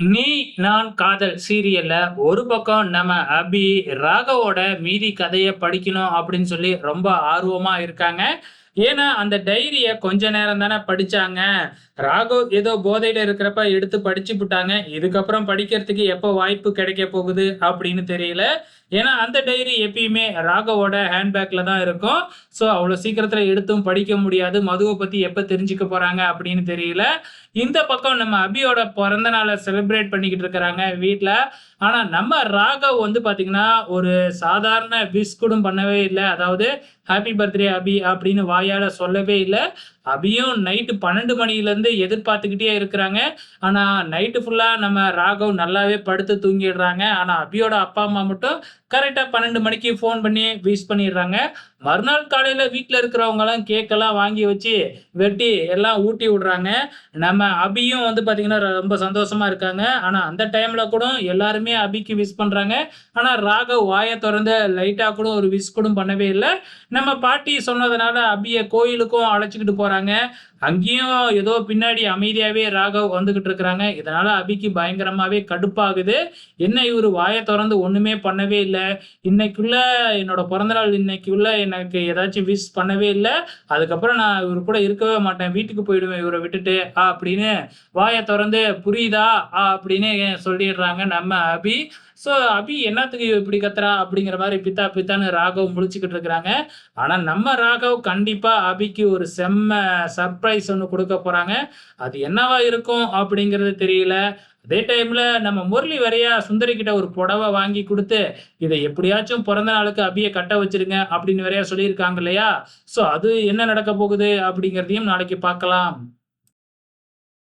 நீ நான் காதல் சீரியல்ல ஒரு பக்கம் நம்ம அபி ராகவோட மீதி கதையை படிக்கணும் அப்படின்னு சொல்லி ரொம்ப ஆர்வமா இருக்காங்க. ஏன்னா அந்த டைரிய கொஞ்ச நேரம் தானே படிச்சாங்க. ராகவ் ஏதோ போதையில இருக்கிறப்ப எடுத்து படிச்சு விட்டாங்க இதுக்கப்புறம் படிக்கிறதுக்கு எப்போ வாய்ப்பு கிடைக்க போகுது அப்படின்னு தெரியல. ஏன்னா அந்த டைரி எப்பயுமே ராகவோட ஹேண்ட்பேக்ல தான் இருக்கும். ஸோ அவ்வளோ சீக்கிரத்துல எடுத்தும் படிக்க முடியாது. மதுவை பத்தி எப்போ தெரிஞ்சுக்க போறாங்க அப்படின்னு தெரியல. இந்த பக்கம் நம்ம அபியோட பிறந்த நாளை செலிப்ரேட் பண்ணிக்கிட்டு இருக்கிறாங்க வீட்டில் ஆனா நம்ம ராகவ் வந்து பாத்தீங்கன்னா ஒரு சாதாரண விஷ் பண்ணவே இல்லை. அதாவது ஹாப்பி பர்த்டே அபி அப்படின்னு வாயால சொல்லவே இல்லை. அபியும் நைட்டு பன்னெண்டு மணிலேருந்து எதிர்பார்த்துக்கிட்டே இருக்கிறாங்க. ஆனால் நைட்டு ஃபுல்லாக நம்ம ராகவ் நல்லாவே படுத்து தூங்கிடுறாங்க. ஆனால் அபியோட அப்பா அம்மா மட்டும் கரெக்டாக பன்னெண்டு மணிக்கு ஃபோன் பண்ணி விஷ் பண்ணிடுறாங்க. மறுநாள் காலையில் வீட்டில் இருக்கிறவங்கலாம் கேக்கெல்லாம் வாங்கி வச்சு வெட்டி எல்லாம் ஊட்டி விடுறாங்க. நம்ம அபியும் வந்து பார்த்திங்கன்னா ரொம்ப சந்தோஷமாக இருக்காங்க. ஆனால் அந்த டைமில் கூட எல்லாருமே அபிக்கு விஷ் பண்ணுறாங்க ஆனால் ராகவ் வாயை திறந்து லைட்டாக கூட ஒரு விஷ் கூட பண்ணவே இல்லை. நம்ம பாட்டி சொன்னதுனால அபியை கோயிலுக்கும் அழைச்சிக்கிட்டு போகிறாங்க சொல்கிறாங்க அங்கேயும் ஏதோ பின்னாடி அமைதியாகவே ராகவ் வந்துக்கிட்டு இருக்கிறாங்க. இதனால அபிக்கு பயங்கரமாகவே கடுப்பாகுது. என்ன இவர் வாயை திறந்து ஒன்றுமே பண்ணவே இல்லை. இன்னைக்குள்ள என்னோட பிறந்தநாள் இன்னைக்குள்ள எனக்கு ஏதாச்சும் விஷ் பண்ணவே இல்லை. அதுக்கப்புறம் நான் இவர் கூட இருக்கவே மாட்டேன். வீட்டுக்கு போயிடுவேன் இவரை விட்டுட்டு. ஆ அப்படின்னு வாயை திறந்து புரியுதா? ஆ அப்படின்னு சொல்லிடுறாங்க நம்ம அபி. ஸோ அபி என்னத்துக்கு இப்படி கத்துறா? அப்படிங்கிற மாதிரி பித்தா பித்தான்னு ராகவ் முடிச்சுக்கிட்டு இருக்கிறாங்க. ஆனால் நம்ம ராகவ் கண்டிப்பாக அபிக்கு ஒரு செம்ம சர்ப்ரைஸ் ஒன்று கொடுக்க போகிறாங்க அது என்னவா இருக்கும் அப்படிங்கிறது தெரியல. அதே டைம்ல நம்ம முரளி வரையா சுந்தரி கிட்ட ஒரு புடவை வாங்கி கொடுத்து இதை எப்படியாச்சும் பிறந்த நாளுக்கு அபியை கட்ட வச்சிருங்க அப்படின்னு வரையா சொல்லியிருக்காங்க இல்லையா? ஸோ அது என்ன நடக்க போகுது அப்படிங்கிறதையும் நாளைக்கு பார்க்கலாம்.